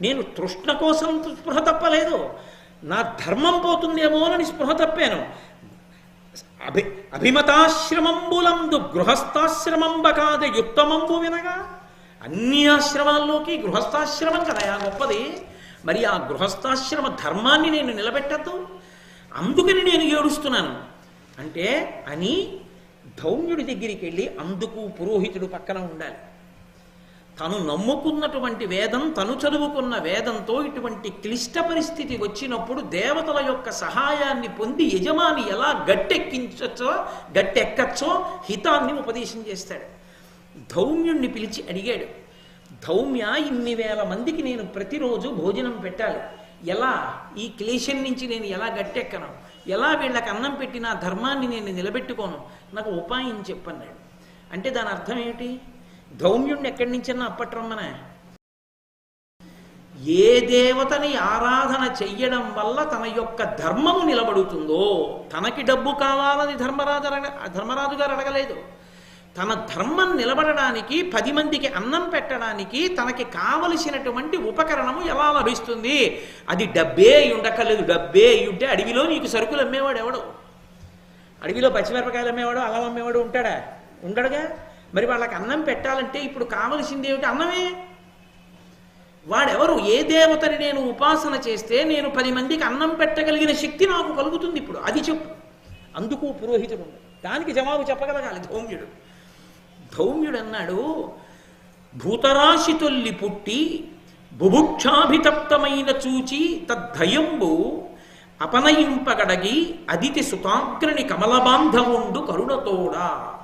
నేను తృష్ణ కోసం స్పృహ తప్పలేదు. నా ధర్మం పోతుందేమోనని స్పృహ తప్పాను. అభి అభిమతాశ్రమంబులందు గృహస్థాశ్రమంబకాద యుక్తమంబు వినగా అన్ని ఆశ్రమాల్లోకి గృహస్థాశ్రమం కదా ఆ గొప్పది. మరి ఆ గృహస్థాశ్రమ ధర్మాన్ని నేను నిలబెట్టద్దు. అందుకని నేను ఏడుస్తున్నాను. అంటే అని ధౌమ్యుడి దగ్గరికి వెళ్ళి అందుకు పురోహితుడు పక్కన ఉండాలి. తను నమ్ముకున్నటువంటి వేదం తను చదువుకున్న వేదంతో ఇటువంటి క్లిష్ట పరిస్థితి వచ్చినప్పుడు దేవతల యొక్క సహాయాన్ని పొంది యజమాని ఎలా గట్టెక్కించచ్చో గట్టెక్కచ్చో హితాన్ని ఉపదేశం చేస్తాడు. ధౌమ్యుణ్ణి పిలిచి అడిగాడు ధౌమ్య ఇన్ని వేల మందికి నేను ప్రతిరోజు భోజనం పెట్టాలి. ఎలా? ఈ క్లేశం నుంచి నేను ఎలా గట్టెక్కను? ఎలా వీళ్ళకి అన్నం పెట్టి నా ధర్మాన్ని నేను నిలబెట్టుకోను? నాకు ఉపాయం చెప్పన్నాడు. అంటే దాని అర్థం ఏమిటి? ధౌమ్యుణ్ణి ఎక్కడి నుంచన్నా అప్పట్రమ్మన. ఏ దేవతని ఆరాధన చెయ్యడం వల్ల తన యొక్క ధర్మము నిలబడుతుందో తనకి డబ్బు కావాలని ధర్మరాజు అడగ ధర్మరాజు గారు అడగలేదు. తన ధర్మం నిలబడడానికి పది మందికి అన్నం పెట్టడానికి తనకి కావలసినటువంటి ఉపకరణము ఎలా లభిస్తుంది? అది డబ్బే అయి ఉండక్కర్లేదు డబ్బే అయి ఉంటే అడవిలో నీకు సరుకులు అమ్మేవాడు ఎవడు? అడవిలో పచ్చిమిరపకాయలు అమ్మేవాడు అలా అమ్మేవాడు ఉంటాడా? ఉండడుగా? మరి వాళ్ళకి అన్నం పెట్టాలంటే ఇప్పుడు కావలసింది ఏమిటి? అన్నమే. వాడెవరు? ఏ దేవతని నేను ఉపాసన చేస్తే నేను పది మందికి అన్నం పెట్టగలిగిన శక్తి నాకు కలుగుతుంది ఇప్పుడు. అది చెప్పు. అందుకు పురోహితుడు దానికి జవాబు చెప్పగలగాలి. ధౌమ్యుడు. ధౌమ్యుడు అన్నాడు భూతరాశి తొల్లి పుట్టి బుభుక్షాభితప్తమైన చూచి తద్ధయంబు అపనయింపగడగి అదితి సుతాగ్రని కమలబాంధవుండు కరుణతోడా.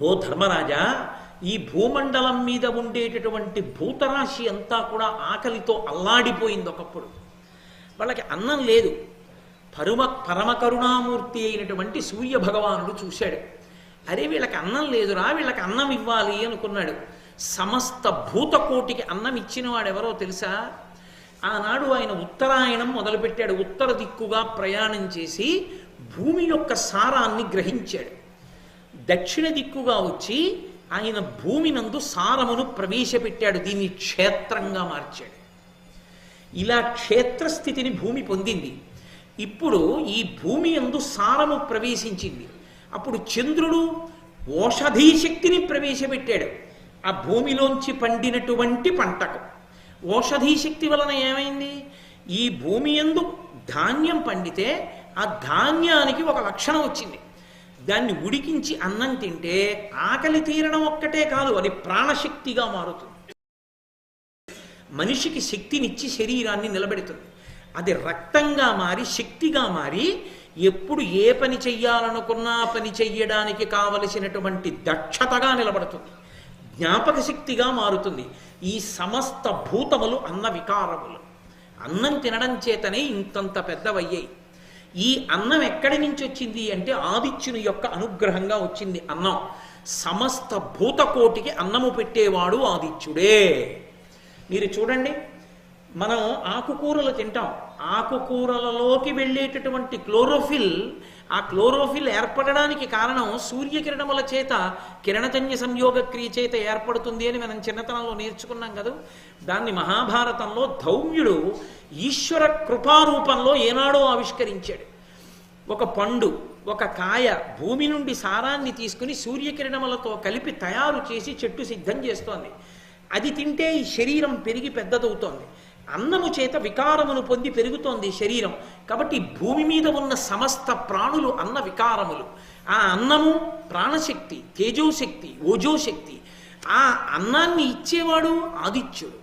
ఓ ధర్మరాజా ఈ భూమండలం మీద ఉండేటటువంటి భూతరాశి అంతా కూడా ఆకలితో అల్లాడిపోయింది ఒకప్పుడు. వాళ్ళకి అన్నం లేదు. పరమ పరమ కరుణామూర్తి అయినటువంటి సూర్య భగవానుడు చూశాడు. అరే వీళ్ళకి అన్నం లేదురా వీళ్ళకి అన్నం ఇవ్వాలి అనుకున్నాడు. సమస్త భూతకోటికి అన్నం ఇచ్చిన ఎవరో తెలుసా? ఆనాడు ఆయన ఉత్తరాయణం మొదలుపెట్టాడు. ఉత్తర దిక్కుగా ప్రయాణం చేసి భూమి యొక్క సారాన్ని గ్రహించాడు. దక్షిణ దిక్కుగా వచ్చి ఆయన భూమి నందు సారమును ప్రవేశపెట్టాడు. దీన్ని క్షేత్రంగా మార్చాడు. ఇలా క్షేత్రస్థితిని భూమి పొందింది. ఇప్పుడు ఈ భూమి యందు సారము ప్రవేశించింది. అప్పుడు చంద్రుడు ఓషధీ శక్తిని ప్రవేశపెట్టాడు. ఆ భూమిలోంచి పండినటువంటి పంటకు. ఓషధీ శక్తి వలన ఏమైంది? ఈ భూమి యందు ధాన్యం పండితే ఆ ధాన్యానికి ఒక లక్షణం వచ్చింది. దాన్ని ఉడికించి అన్నం తింటే ఆకలి తీరడం ఒక్కటే కాదు అది ప్రాణశక్తిగా మారుతుంది. మనిషికి శక్తినిచ్చి శరీరాన్ని నిలబెడుతుంది. అది రక్తంగా మారి శక్తిగా మారి ఎప్పుడు ఏ పని చెయ్యాలనుకున్నా పని చెయ్యడానికి కావలసినటువంటి దక్షతగా నిలబడుతుంది. జ్ఞాపక శక్తిగా మారుతుంది. ఈ సమస్త భూతములు అన్న వికారములు. అన్నం తినడం చేతనే ఇంతంత పెద్దవయ్యాయి. ఈ అన్నం ఎక్కడి నుంచి వచ్చింది అంటే ఆదిత్యుని యొక్క అనుగ్రహంగా వచ్చింది అన్నం. సమస్త భూతకోటికి అన్నము పెట్టేవాడు ఆదిత్యుడే. మీరు చూడండి మనం ఆకుకూరలు తింటాం. ఆకుకూరలలోకి వెళ్ళేటటువంటి క్లోరోఫిల్ ఆ క్లోరోఫిల్ ఏర్పడడానికి కారణం సూర్యకిరణముల చేత కిరణజన్య సంయోగ క్రియ చేత ఏర్పడుతుంది అని మనం చిన్నతనంలో నేర్చుకున్నాం కదా? దాన్ని మహాభారతంలో ధౌమ్యుడు ఈశ్వర కృపారూపంలో ఏనాడో ఆవిష్కరించాడు. ఒక పండు ఒక కాయ భూమి నుండి సారాన్ని తీసుకుని సూర్యకిరణములతో కలిపి తయారు చేసి చెట్టు సిద్ధం చేస్తోంది. అది తింటే ఈ శరీరం పెరిగి పెద్దదవుతోంది. అన్నము చేత వికారమును పొంది పెరుగుతోంది శరీరం. కాబట్టి భూమి మీద ఉన్న సమస్త ప్రాణులు అన్న వికారములు. ఆ అన్నము ప్రాణశక్తి తేజోశక్తి ఓజోశక్తి. ఆ అన్నాన్ని ఇచ్చేవాడు ఆదిత్యుడు.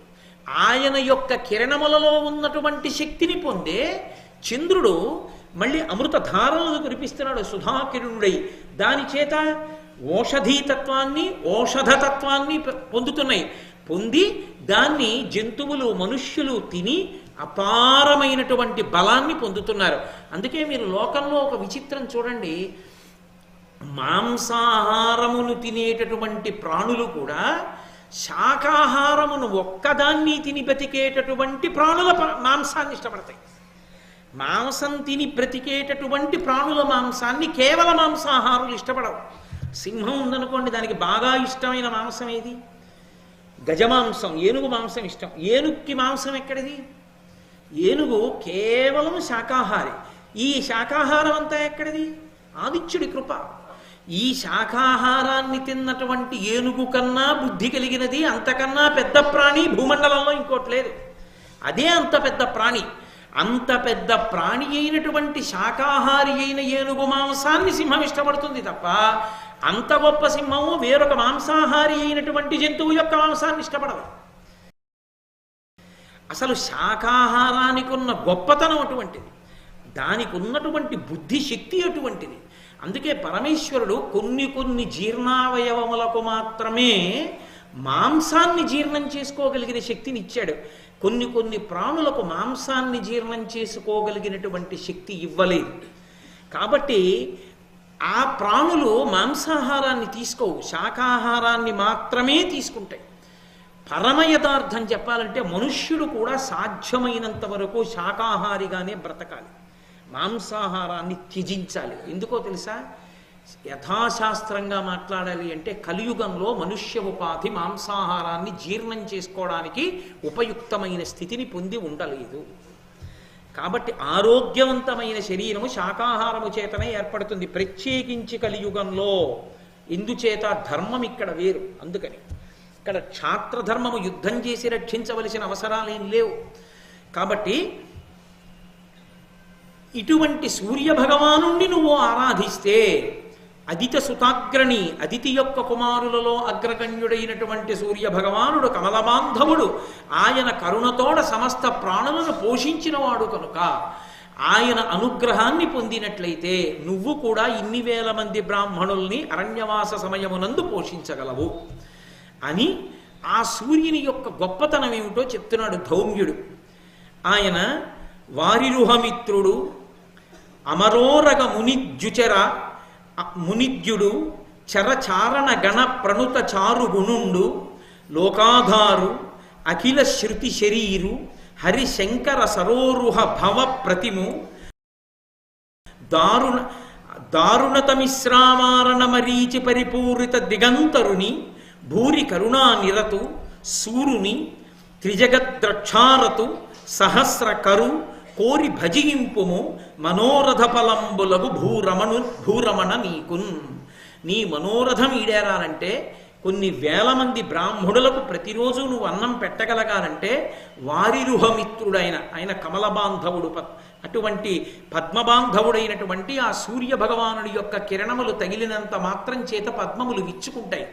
ఆయన యొక్క కిరణములలో ఉన్నటువంటి శక్తిని పొందే చంద్రుడు మళ్ళీ అమృత ధారలను కురిపిస్తున్నాడు సుధాకిరణుడై. దాని చేత ఓషధీతత్వాన్ని ఓషధతత్వాన్ని పొందుతున్నాయి. పొంది దాన్ని జంతువులు మనుష్యులు తిని అపారమైనటువంటి బలాన్ని పొందుతున్నారు. అందుకే మీరు లోకంలో ఒక విచిత్రం చూడండి. మాంసాహారమును తినేటటువంటి ప్రాణులు కూడా శాకాహారమును ఒక్కదాన్ని తిని బ్రతికేటటువంటి ప్రాణుల మాంసాన్ని ఇష్టపడతాయి. మాంసం తిని బ్రతికేటటువంటి ప్రాణుల మాంసాన్ని కేవల మాంసాహారులు ఇష్టపడవు. సింహం ఉందనుకోండి దానికి బాగా ఇష్టమైన మాంసం ఏది? గజమాంసం ఏనుగు మాంసం ఇష్టం. ఏనుక్కి మాంసం ఎక్కడిది? ఏనుగు కేవలం శాకాహారి. ఈ శాకాహారం అంతా ఎక్కడిది? ఆదిత్యుడి కృప. ఈ శాకాహారాన్ని తిన్నటువంటి ఏనుగు కన్నా బుద్ధి కలిగినది అంతకన్నా పెద్ద ప్రాణి భూమండలంలో ఇంకోటి లేదు. అదే అంత పెద్ద ప్రాణి. అంత పెద్ద ప్రాణి అయినటువంటి శాకాహారి అయిన ఏనుగు మాంసాన్ని సింహం ఇష్టపడుతుంది తప్ప అంత గొప్ప సింహము వేరొక మాంసాహారి అయినటువంటి జంతువు యొక్క మాంసాన్ని ఇష్టపడదు. అసలు శాకాహారానికి ఉన్న గొప్పతనం అటువంటిది. దానికి ఉన్నటువంటి బుద్ధి శక్తి అటువంటిది. అందుకే పరమేశ్వరుడు కొన్ని కొన్ని జీర్ణావయవములకు మాత్రమే మాంసాన్ని జీర్ణం చేసుకోగలిగిన శక్తిని ఇచ్చాడు. కొన్ని కొన్ని ప్రాణులకు మాంసాన్ని జీర్ణం చేసుకోగలిగినటువంటి శక్తి ఇవ్వలేదు. కాబట్టి ఆ ప్రాణులు మాంసాహారాన్ని తీసుకోవు శాకాహారాన్ని మాత్రమే తీసుకుంటాయి. పరమ యథార్థం చెప్పాలంటే మనుష్యుడు కూడా సాధ్యమైనంత వరకు శాకాహారిగానే బ్రతకాలి. మాంసాహారాన్ని త్యజించాలి. ఎందుకో తెలుసా? యథాశాస్త్రంగా మాట్లాడాలి అంటే కలియుగంలో మనుష్య ఉపాధి మాంసాహారాన్ని జీర్ణం చేసుకోవడానికి ఉపయుక్తమైన స్థితిని పొంది ఉండలేదు. కాబట్టి ఆరోగ్యవంతమైన శరీరము శాకాహారము చేతనే ఏర్పడుతుంది. ప్రత్యేకించి కలియుగంలో. ఎందుచేత ధర్మం ఇక్కడ వేరు. అందుకని ఇక్కడ క్షాత్రధర్మము యుద్ధం చేసి రక్షించవలసిన అవసరాలేం లేవు. కాబట్టి ఇటువంటి సూర్య భగవానుణ్ణి నువ్వు ఆరాధిస్తే అదిత సుతాగ్రణి అదితి యొక్క కుమారులలో అగ్రగణ్యుడైనటువంటి సూర్య భగవానుడు కమలబాంధవుడు. ఆయన కరుణతోడ సమస్త ప్రాణులను పోషించినవాడు కనుక ఆయన అనుగ్రహాన్ని పొందినట్లయితే నువ్వు కూడా ఇన్ని వేల మంది బ్రాహ్మణుల్ని అరణ్యవాస సమయమునందు పోషించగలవు. అని ఆ సూర్యుని యొక్క గొప్పతనం ఏమిటో చెప్తున్నాడు ధౌమ్యుడు. ఆయన వారిరుహమిత్రుడు అమరోరగ మునిద్యుచర మునిద్యుడు చరచారణ గణ ప్రణుత చారు గుణుండు లోకాధారు అఖిల శృతి శరీరు హరిశంకర సరోరుహ భవ ప్రతిము దారుణ దారుణతమిశ్రామారణ మరీచి పరిపూరిత దిగంతరుని భూరి కరుణా నిరతు సూరుని త్రిజగద్రక్షారతు సహస్ర కరు కోరి భజింపుము మనోరథ ఫలంబులకు భూరమణు భూరమణ నీకున్. నీ మనోరథం ఈడేరాలంటే కొన్ని వేల మంది బ్రాహ్మణులకు ప్రతిరోజు నువ్వు అన్నం పెట్టగలగాలంటే వారిరుహమిత్రుడైన ఆయన కమల బాంధవుడు అటువంటి పద్మబాంధవుడైనటువంటి ఆ సూర్య భగవానుడి యొక్క కిరణములు తగిలినంత మాత్రం చేత పద్మములు విచ్చుకుంటాయి.